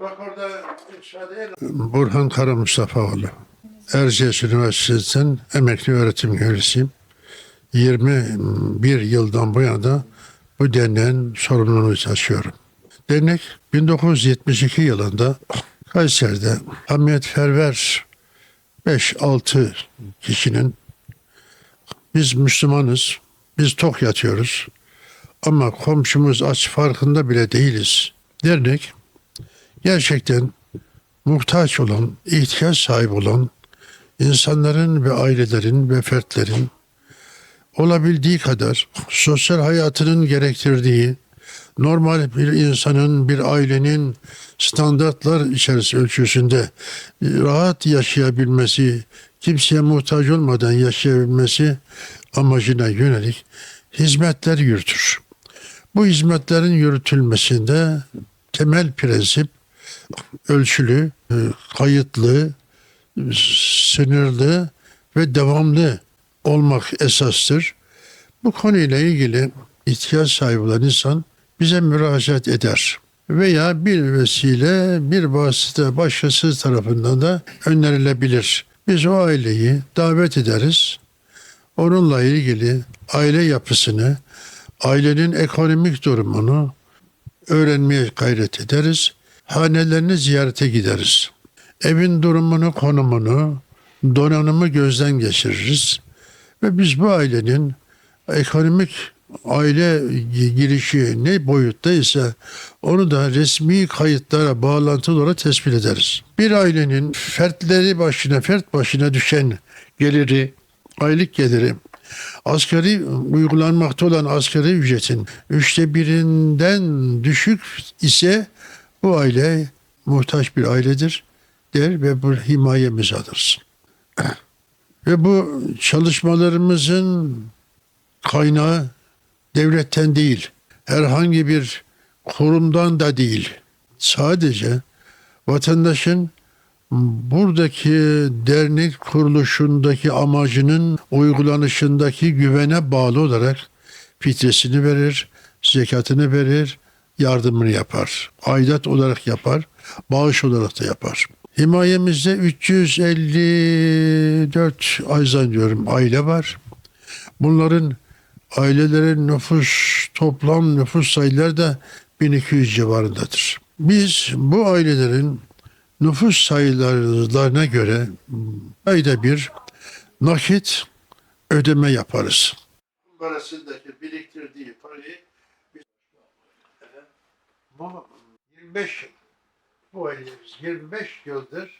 Bak orada. Burhan Kara Mustafaoğlu. Erciyes Üniversitesi'nden emekli öğretim görevlisiyim. 21 yıldan bu yana bu derneğin sorumluluğunu taşıyorum. Dernek 1972 yılında Kayseri'de Hamiyet Ferver 5-6 kişinin biz Müslümanız, biz tok yatıyoruz ama komşumuz aç farkında bile değiliz. Dernek gerçekten muhtaç olan, ihtiyaç sahibi olan insanların ve ailelerin ve fertlerin olabildiği kadar sosyal hayatının gerektirdiği normal bir insanın, bir ailenin standartlar içerisinde ölçüsünde rahat yaşayabilmesi, kimseye muhtaç olmadan yaşayabilmesi amacına yönelik hizmetler yürütür. Bu hizmetlerin yürütülmesinde temel prensip ölçülü, e, kayıtlı, sınırlı ve devamlı olmak esastır. Bu konuyla ilgili ihtiyaç sahibi olan insan bize müracaat eder. Veya bir vesile, bir vasıta başkası tarafından da önerilebilir. Biz o aileyi davet ederiz. Onunla ilgili aile yapısını, ailenin ekonomik durumunu öğrenmeye gayret ederiz. Hanelerini ziyarete gideriz. Evin durumunu, konumunu, donanımı gözden geçiririz. Ve biz bu ailenin ekonomik aile girişi ne boyutta ise onu da resmi kayıtlara bağlantılı olarak tespit ederiz. Bir ailenin fertleri başına, fert başına düşen geliri, aylık geliri, asgari uygulanmakta olan asgari ücretin üçte birinden düşük ise bu aile muhtaç bir ailedir der ve bu himayemizi alırız. Ve bu çalışmalarımızın kaynağı devletten değil, herhangi bir kurumdan da değil. Sadece vatandaşın buradaki dernek kuruluşundaki amacının uygulanışındaki güvene bağlı olarak fitresini verir, zekatını verir, yardımını yapar. Aidat olarak yapar, bağış olarak da yapar. Himayemizde 354 ay zannediyorum aile var. Bunların ailelerin nüfus toplam nüfus sayıları da 1200 civarındadır. Biz bu ailelerin nüfus sayılarına göre ayda bir nakit ödeme yaparız. Arasındaki biriktirdiği parayı biz bu 25 bu ailemiz 25 yıldır